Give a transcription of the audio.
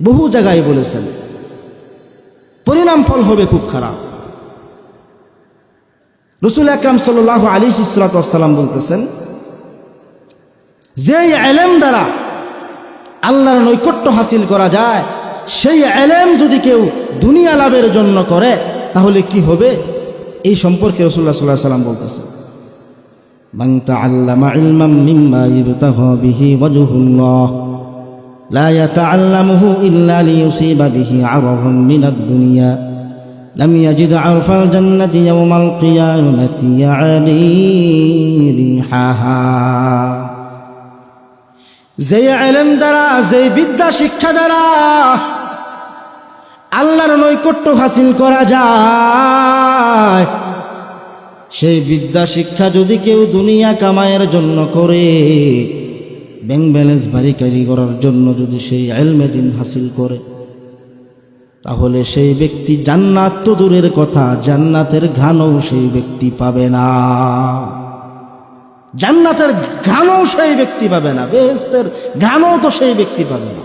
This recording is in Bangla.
বহু জায়গায় বলেছেন পরিণাম ফল হবে খুব খারাপ। রসুল আকরাম সাল আলী ইসলাতাম বলতেছেন যে এলেম দ্বারা আল্লাহর নৈকট্য হাসিল করা যায়, সেই এলেম যদি কেউ দুনিয়া লাভের জন্য করে, তাহলে কি হবে? এই সম্পর্কে রসুল্লাহ সাল্লাহ সাল্লাম বলতেছেন বাংতা আল্লামা ইলমাম মিম্মা ইবতাহ বিহি ওয়াজহুল্লাহ। لا يتعلمه إلا ليصيب به عرضا من الدنيا لم يجد عرف الجنة يوم القيامة يعني ريحها যে এলেম দ্বারা যে বিদ্যা শিক্ষা দ্বারা আল্লাহর নৈকট্য হাসিল করা যায় সেই বিদ্যা শিক্ষা যদি কেউ দুনিয়া কামায়ের জন্য করে ব্যাংক ব্যালেন্স বাড়িকারি করার জন্য যদি সেই এলমে দিন হাসিল করে, তাহলে সেই ব্যক্তি জান্নাত তো দূরের কথা, জান্নাতের ঘ্রাণও সেই ব্যক্তি পাবে না। জান্নাতের ঘ্রাণও সেই ব্যক্তি পাবে না, বেহেস্তের ঘ্রাণও তো সেই ব্যক্তি পাবে না।